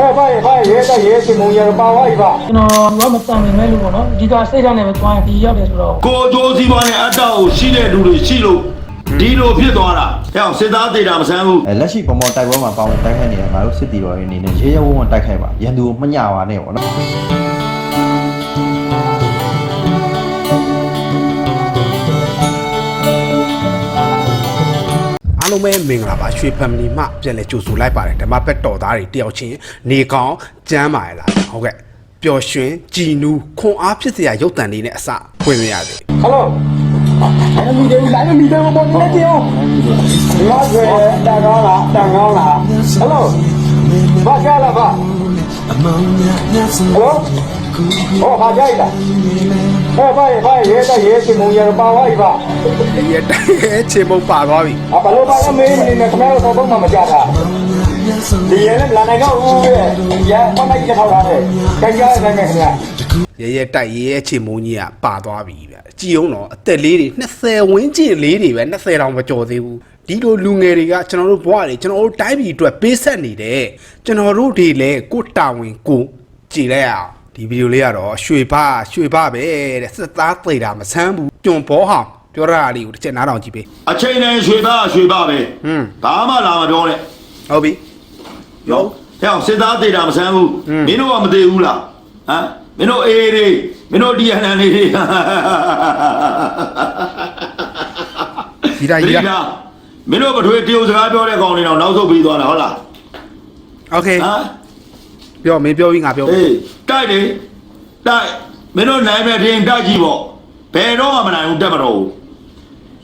ဟဲ့ဘာဘာရဲတဲ့ရဲစီမုံရပါဝိုင်းပါကျွန်တော်ကမတန်နေမဲ့လို့ပေါ့နော်အဓိကစိတ်ဓာတ်နဲ့ပဲသွားရင်ဒီရောက်တယ်ဆိုတော့ကိုကြိုးစီးပွားနဲ့အတ္တကိုရှိတဲ့လူတွေရှိလို့ဒီလိုဖြစ်သွားတာဟဲ့အောင်စစ်သားသေးတာမဆန်းဘူးအဲလက်ရှိပုံပေါ်တိုက်ပွဲမှာပေါဝင်တိုက်ခိုက်နေတဲ့ငါတို့စစ်တီတော်တွေအနေနဲ့ရေရဲဝုန်းဝုန်းတိုက်ခိုက်ပါရန်သူကိုမညပါနဲ့ပေါ့နော် အားလုံးပဲမင်္ဂလာပါရွှေ family မှပြန်လဲကြိုဆိုလိုက်ပါတယ်ဓမ္မဘက်တော်သားတွေတယောက်ချင်းနေကောင်းကျမ်းပါရလားဟုတ်ကဲ့ပျော်ရွှင်ကြည်နူးခွန်အားဖြစ်စရာရုပ်တံလေးနဲ့အစဖွင့်ပြရစေဟယ်လိုအဲ့ဒီဒီလိုက်မီတယ်ဘောနေတယ်လာကြဲတန်ကောင်းလားတန်ကောင်းလားဟယ်လိုဘာကြလားဘာဟယ်လိုဟောဘာကြိုက်လားဟဲ့ဘာဘာရဲတဲ့ရဲစီမုံရပါဝိုင်းပါဒီရတဲ့ချေမုံပါသွားပြီအဘလို့ပါမေးနေနေခမရတော့ဘာမှမကြတာဒီရဲနဲ့လာနိုင်တော့ဦးရဲ့ရမနိုင်ကြထောက်ထားတယ်ကြိုက်ကြတယ်ခင်ဗျာရဲရဲတိုက်ရဲရဲချေမုံကြီးကပါသွားပြီဗျကြည်အောင်တော့အသက်လေးတွေ20ဝန်းကျင်လေးတွေပဲ20တောင်မကျော်သေးဘူးဒီလိုလူငယ်တွေကကျွန်တော်တို့ဘဝတွေကျွန်တော်တို့တိုင်းပြည်အတွက်ပေးဆက်နေတယ်ကျွန်တော်တို့တွေလည်းကိုယ်တာဝန်ကိုကြည်လိုက်ရအောင် ဒီဗီဒီယိုလေးကတော့ရွှေဘရွှေဘပဲတဲ့စစ်သားသိတာမဆန်းဘူးကြွန်ဘောဟောင်ပြောရတာလေးကိုတစ်ချက်နားထောင်ကြည့်ပေး အချိန်နဲ့ရွှေသားရွှေပါပဲ ဟွန်း ဘာမှလာမပြောနဲ့ ဟုတ်ပြီ ရောဟဲ့အောင်စစ်သားသေးတာမဆန်းဘူးမင်းတို့ကမသေးဘူးလားဟမ်မင်းတို့အေးတွေမင်းတို့ဒီအနန်လေးတွေ ဒီတိုင်းကြီးလား လားမင်းတို့ပထွေတရုတ်စကားပြောတဲ့ကောင်တွေတော့နောက်ဆုတ်ပြီးသွားတာဟုတ်လား โอเค ဟမ် ပြောမင်းပြောပြီးငါပြောအေးတိုက်တယ်တိုက်မင်းတို့နိုင်မဲ့ထင်းတိုက်ကြည့်ပေါ့ဘယ်တော့မှမနိုင်ဘူးတက်မတော်ဘူး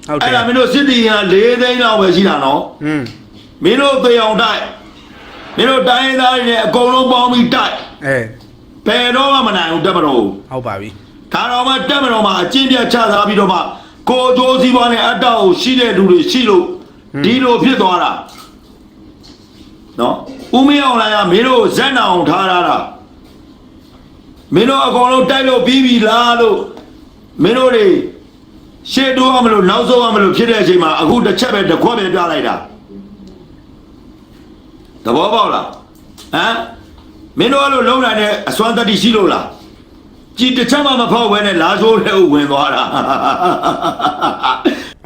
ဟုတ်တအဲ့ယ်ဒါမင်းတို့စစ်တီဟန်၄သိန်းလောက်ပဲရှိတာနော်อืมမင်းတို့သေအောင်တိုက်မင်းတို့တိုင်းရင်းသားတွေနဲ့အကုန်လုံးပေါင်းပြီးတိုက်အဲဘယ်တော့မှမနိုင်ဘူးတက်မတော်ဘူးဟုတ်ပါပြီဒါတော့မှတက်မတော်မှာအကျင့်ပြတ်ချထားပြီးတော့မှကိုကြိုးစီးပွားနဲ့အတ္တကိုရှိတဲ့လူတွေရှိလို့ဒီလိုဖြစ်သွားတာနော် ဦးမင်းအောင်လိုင်ကမင်းတို့ဇက်နာအောင်ထားရတာမင်းတို့အကုန်လုံးတိုက်လို့ပြီးပြီလားလို့မင်းတို့တွေရှေ့တိုးအောင်မလို့နောက်ဆုံးအောင်မလို့ဖြစ်တဲ့အချိန်မှာအခုတစ်ချက်ပဲတစ်ခွက်ပဲပြလိုက်တာသဘောပေါက်လားဟမ်မင်းတို့အဲ့လိုလုံးနိုင်တဲ့အစွမ်းတတ္တိရှိလို့လားကြည်တစ်ချက်မှမဖောက်ဘဲနဲ့လာဆိုးတဲ့ဥဝင်သွားတာ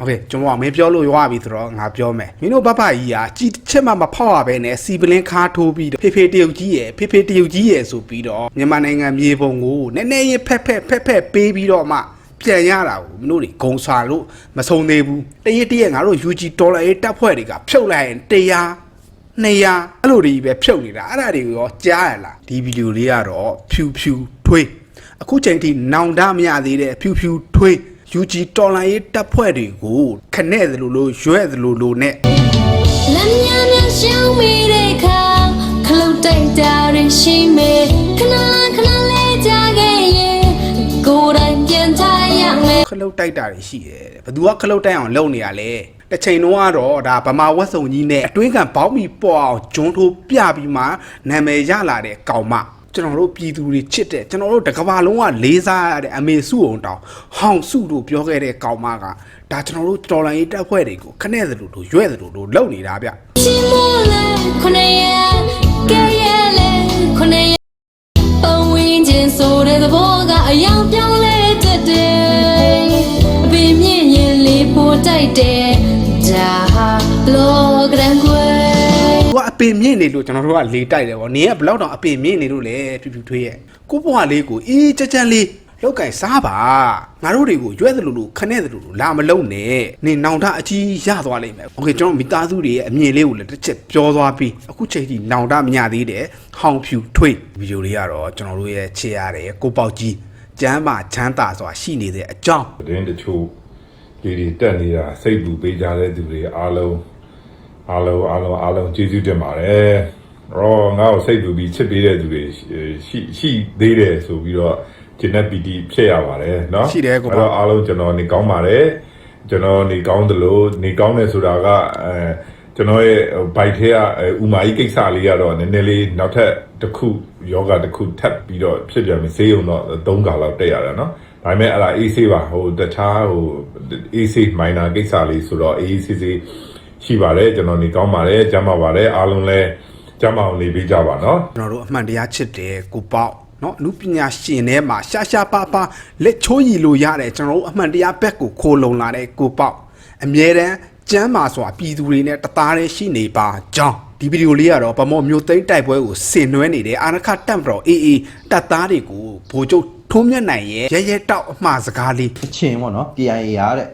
โอเคကျွန်တော်ကမင်းပြောလို့ရွာပြီဆိုတော့ငါပြောမယ်မင်းတို့ဘဘကြီးอ่ะကြည်တစ်ချက်မှမဖောက်ရဘဲနဲ့စီပလင်းခါထိုးပြီးတော့ဖေဖေတရုတ်ကြီးရယ်ဖေဖေတရုတ်ကြီးရယ်ဆိုပြီးတော့မြန်မာနိုင်ငံမြေပုံကိုနည်းနည်းရင်ဖက်ဖက်ဖက်ဖက်ပေးပြီးတော့မှပြန်ရတာကိုမင်းတို့တွေဂုံဆွာလို့မဆုံးသေးဘူးတရက်တရက်ငါတို့ UG ဒေါ်လာရေးတပ်ဖွဲ့တွေကဖြုတ်လိုက်ရင်တရား200အဲ့လိုတွေပဲဖြုတ်နေတာအဲ့ဒါတွေကိုရောကြားရလားဒီဗီဒီယိုလေးကတော့ဖြူဖြူထွေးအခုချိန်ထိနောင်တမရသေးတဲ့ဖြူဖြူထွေး UG တော်လိုင်းရေးတပ်ဖွဲ့တွေကိုခနဲ့သလိုလိုရွဲ့သလိုလိုနဲ့လမ်းများများရှောင်းမိတဲ့အခါခလုတ်တိုက်တာရင်ရှိမေခဏခဏလေးကြခဲ့ရင်ကိုယ်တိုင်ပြန်ထားရမယ်ခလုတ်တိုက်တာတွေရှိတယ်တဲ့ဘသူကခလုတ်တိုက်အောင်လုပ်နေရလဲတစ်ချိန်လုံးကတော့ဒါဗမာဝက်စုံကြီးနဲ့အတွင်းကန်ဘောင်းမီပေါ်အောင်ဂျွန်းထိုးပြပြီးမှနာမည်ရလာတဲ့ကောင်မ ကျွန်တော်တို့ပြည်သူတွေချစ်တဲ့ကျွန်တော်တို့တစ်ကမ္ဘာလုံးကလေးစားရတဲ့အမေစုအောင်တောင်ဟောင်စုတို့ပြောခဲ့တဲ့ကောင်မကဒါကျွန်တော်တို့တော်လိုင်းရေးတပ်ဖွဲ့တွေကိုခနဲ့သလိုလိုရွဲ့သလိုလိုလုပ်နေတာဗျရှိမို့လဲခဏရကဲရလဲခဏရပုံဝင်ခြင်းဆိုတဲ့သဘောကအယောင်ပြောင်းလဲတတ်တယ်အပင်မြင့်ရင်လေးပိုတိုက်တယ်ဒါဟာလောကရန်ကွယ်သူကအ ပင်မြင့်နေလို့ကျွန်တော်တို့ကလေတိုက်တယ်ဗောနေကဘယ်လောက်တောင်အပင်မြင့်နေလို့လဲဖြူဖြူထွေးရဲ့ကိုဘွားလေးကိုအေးကြက်ကြက်လေးလောက်ကင်စားပါငါတို့တွေကိုရွဲ့သလိုလိုခနဲ့သလိုလိုလာမလုံးနဲ့နေနောင်တအကြီးရသွားလိမ့်မယ်โอเคကျွန်တော်မိသားစုတွေရဲ့အမြင်လေးကိုလည်းတစ်ချက်ပြောသွားပြီးအခုချိန်ထိနောင်တမညသေးတယ်ဟောင်ဖြူထွေးဗီဒီယိုလေးကတော့ကျွန်တော်တို့ရဲ့ချေရတယ်ကိုပေါက်ကြီးကျမ်းမာချမ်းသာစွာရှိနေတဲ့အကြောင်း သတင်းတချို့ဒီဒီတက်နေတာစိတ်ပူပေးကြတဲ့သူတွေအားလုံး အားလုံးအားလုံးအားလုံးကျေးဇူးတင်ပါတယ်။ရောငါ့ကိုစိတ်ပူပြီးချစ်ပေးတဲ့သူတွေရှိရှိသေးတယ်ဆိုပြီးတော့ဂျင်းနဲ့ပီတီဖြစ်ရပါတယ်เนาะ ရှိတယ်ကိုပေါ့ တော့အားလုံးကျွန်တော်နေကောင်းပါတယ်ကျွန်တော်နေကောင်းတယ်လို့နေကောင်းတယ်ဆိုတာကအဲကျွန်တော်ရဲ့ဘိုက်ထဲကဥမာကြီးကိစ္စလေးကတော့နည်းနည်းလေးနောက်ထပ်တစ်ခုယောဂတစ်ခုထပ်ပြီးတော့ဖြစ်ပြန်ပြီဈေးုံတော့၃ခါလောက်တက်ရတယ်เนาะဒါပေမဲ့အဲ့ဒါ AC ပါဟိုတခြားဟို AC minor ကိစ္စလေးဆိုတော့ AC စီ ရှိပါတယ်ကျွန်တော်နေကောင်းပါတယ်ကျမ်းပါပါတယ်အားလုံးလည်းကျမ်းမာအောင်နေပေးကြပါနော်ကျွန်တော်တို့အမှန်တရားချစ်တယ်ကိုပေါ့နော်အနုပညာရှင်ထဲမှာရှာရှာပါပါလက်ချိုးရည်လို့ရတယ်ကျွန်တော်တို့အမှန်တရားဘက်ကိုခိုးလုံလာတဲ့ကိုပေါ့အမြဲတမ်းကျမ်းမာစွာပြည်သူတွေနဲ့တသားတည်းရှိနေပါကြောင်းဒီဗီဒီယိုလေးကတော့ဗမော်မျိုးသိန်းတိုက်ပွဲကိုဆင်နွှဲနေတဲ့အာရခတမ်ပတော်အေးအေးတပ်သားတွေကိုဗိုလ်ချုပ်ထုံးမြတ်နိုင်ရဲ့ရဲရဲတောက်အမှားစကားလေးအချင်းပေါ့နော် PIA ရတဲ့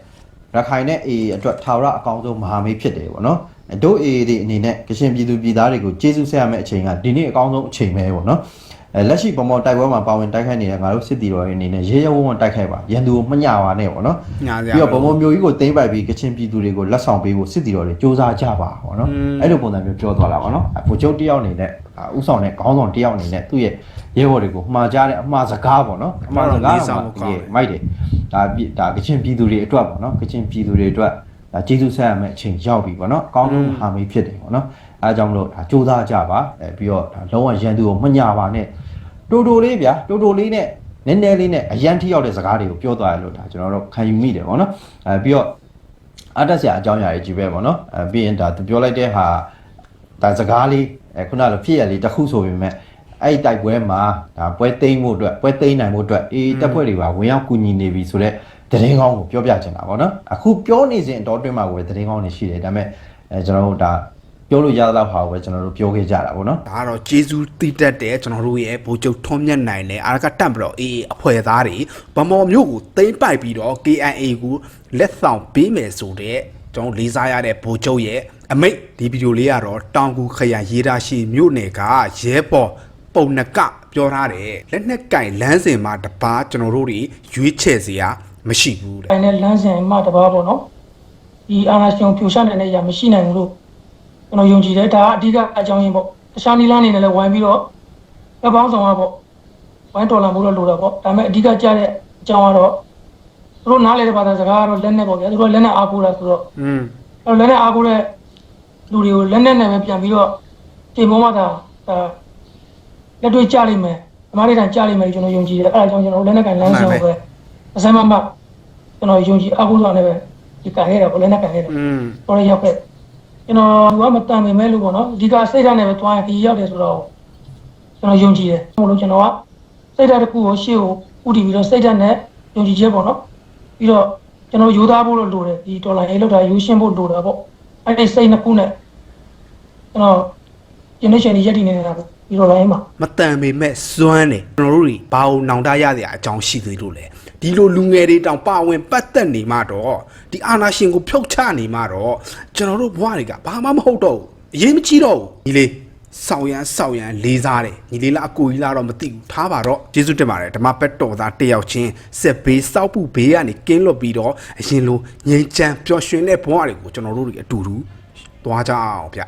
ရခိုင်နဲ့ AA အတွက်ထာဝရအကောင်းဆုံးမဟာမိတ်ဖြစ်တယ်ပေါ့နော်အဲတို့ AA တွေအနေနဲ့ကရှင်ပြည်သူပြည်သားတွေကိုကျေးဇူးဆက်ရမယ့်အချိန်ကဒီနေ့အကောင်းဆုံးအချိန်ပဲပေါ့နော်အဲလက်ရှိပုံပေါ်တိုက်ပွဲမှာပါဝင်တိုက်ခိုက်နေတဲ့ငါတို့စစ်တီတော်တွေအနေနဲ့ရေရဲဝုန်းဝုန်းတိုက်ခိုက်ပါရန်သူကိုမညပါနဲ့ပေါ့နော်ညာစရာပြီးတော့ပုံပေါ်မျိုးကြီးကိုသိမ့်ပိုက်ပြီးကချင်ပြည်သူတွေကိုလက်ဆောင်ပေးဖို့စစ်တီတော်တွေစ조사ကြပါပေါ့နော်အဲ့လိုပုံစံမျိုးပြောသွားတာပေါ့နော်အဖိုချုပ်တယောက်အနေနဲ့အာဥဆောင်တဲ့ခေါင်းဆောင်တယောက်အနေနဲ့သူ့ရဲ့ရဲဘော်တွေကိုမှားကြတဲ့အမှားစကားပေါ့နော်အမှားစကားတော့မှဒီမိုက်တယ် ဒါပြဒါကချင်ပြည်သူတွေအတွက်ပေါ့နော်ကချင်ပြည်သူတွေအတွက်ဒါကျေးဇူးဆက်ရမယ့်အချိန်ရောက်ပြီပေါ့နော်အကောင်းဆုံးမဟာမိတ်ဖြစ်တယ်ပေါ့နော်အဲအကြောင်းမလို့ဒါစ조사ကြပါအဲပြီးတော့ဒါလုံးဝရန်သူကိုမညပါနဲ့တိုတိုလေးဗျာတိုတိုလေးနဲ့နည်းနည်းလေးနဲ့အရန်ထိရောက်တဲ့စကားတွေကိုပြောသွားရလို့ဒါကျွန်တော်တို့ခံယူမိတယ်ပေါ့နော်အဲပြီးတော့အတက်ဆရာအကြောင်းအရာကြီးပဲပေါ့နော်အဲပြီးရင်ဒါသူပြောလိုက်တဲ့ဟာဒါစကားလေးအဲခုနကလိုဖြစ်ရလေးတစ်ခုဆိုပေမဲ့ အဲ့ဒီတိုက်ပွဲမှာဒါပွဲသိမ်းဖို့အတွက်ပွဲသိမ်းနိုင်ဖို့အတွက်အေးတပ်ဖွဲ့တွေပါဝင်ရောက်ကူညီနေပြီဆိုတော့တရင်ကောင်းကိုပြောပြချင်တာပေါ့နော်အခုပြောနေစဉ်အတော်တွင်းမှာကိုပဲတရင်ကောင်းနေရှိတယ်ဒါပေမဲ့အဲကျွန်တော်တို့ဒါပြောလို့ရတဲ့လောက်ဟာကိုပဲကျွန်တော်တို့ပြောခဲ့ကြတာပေါ့နော်ဒါကတော့ဂျေဇူးတိတက်တဲ့ကျွန်တော်တို့ရဲ့ဗိုလ်ချုပ်ထွန်းမြတ်နိုင်နဲ့အာရကတမ်ပတော်အေးအဖွဲ့သားတွေဗမော်မျိုးကိုတိမ့်ပိုက်ပြီးတော့ KIA ကိုလက်ဆောင်ပေးမယ်ဆိုတဲ့ကျွန်တော်လေးစားရတဲ့ဗိုလ်ချုပ်ရဲ့အမိတ်ဒီဗီဒီယိုလေးကတော့တောင်ကူခရိုင်ရေးသားရှိမြို့နယ်ကရဲပေါ် ပုံနကပြောထားတယ်လက်နက်ကင်လမ်းစဉ်မှာတပားကျွန်တော်တို့တွေရွေးချယ်စရာမရှိဘူးတဲ့တိုင်းနဲ့လမ်းစဉ်မှတပါးပေါ့နော်ဒီအာနာရှင်ဖြူရှာနိုင်တဲ့အရာမရှိနိုင်ဘူးလို့ကျွန်တော်ယုံကြည်တယ်ဒါကအဓိကအကြောင်းရင်းပေါ့တခြားနီလန်းနေနဲ့လည်းဝိုင်းပြီးတော့ဘက်ပေါင်းဆောင်ရပေါ့ဝိုင်းတော်လာမှုတော့လိုတာပေါ့ဒါပေမဲ့အဓိကကြတဲ့အကြောင်းကတော့သူတို့နားလေတဲ့ဘာသာစကားကတော့လက်နဲ့ပေါ့ဗျာသူတို့လက်နဲ့အားကိုးတာဆိုတော့อืมအဲ့တော့လက်နဲ့အားကိုးတဲ့လူတွေကိုလက်နဲ့နဲ့ပဲပြန်ပြီးတော့တင်ပေါ်မှသာဒါ လက်တွေ့ကြလိမ့်မယ်အမားလေးတန်ကြလိမ့်မယ်ကျွန်တော်ယုံကြည်တယ်အဲ့ဒါကြောင့်ကျွန်တော်လက်နဲ့ကန်လမ်းဆောင်ပဲအစမ်းမမကျွန်တော်ယုံကြည်အားကိုးဆောင်နေပဲဒီကန်ခဲ့တာပေါ့လက်နဲ့ကန်ခဲ့တာอืมဟောရရောက်ခဲ့ကျွန်တော်ကမတန်ပေမဲ့လို့ပေါ့နော်အဓိကစိတ်ဓာတ်နဲ့ပဲတွားရင်ဒီရောက်တယ်ဆိုတော့ကျွန်တော်ယုံကြည်တယ်မဟုတ်လို့ကျွန်တော်ကစိတ်ဓာတ်တစ်ခုကိုရှေ့ကိုဥတည်ပြီးတော့စိတ်ဓာတ်နဲ့ယုံကြည်ချက်ပေါ့နော်ပြီးတော့ကျွန်တော်ယူသားဖို့လို့လိုတယ်ဒီဒေါ်လာရေးလောက်တာယူရှင်းဖို့လိုတာပေါ့အဲ့ဒီစိတ်နှစ်ခုနဲ့ကျွန်တော်ယနေ့ချိန်ကြီးရက်တည်နေတာပေါ့ ဒီဒေါ်လာရေးမှာမတန်ပေမဲ့စွမ်းတယ်ကျွန်တော်တို့တွေဘာလို့နောင်တရရတဲ့အကြောင်းရှိသေးလို့လဲဒီလိုလူငယ်တွေတောင်ပါဝင်ပတ်သက်နေမှတော့ဒီအာနာရှင်ကိုဖျောက်ချနေမှတော့ကျွန်တော်တို့ဘဝတွေကဘာမှမဟုတ်တော့ဘူးအရေးမကြီးတော့ဘူးညီလေးဆောင်းရန်ဆောင်းရန်လေးစားတယ်ညီလေးလားအကိုကြီးလားတော့မသိဘူးထားပါတော့ကျေးဇူးတင်ပါတယ်ဓမ္မပက်တော်သားတယောက်ချင်းစက်ဘေးစောက်ပူဘေးကနေကင်းလွတ်ပြီးတော့အရင်လိုငြိမ်းချမ်းပျော်ရွှင်တဲ့ဘဝတွေကိုကျွန်တော်တို့တွေအတူတူသွားကြအောင်ဗျ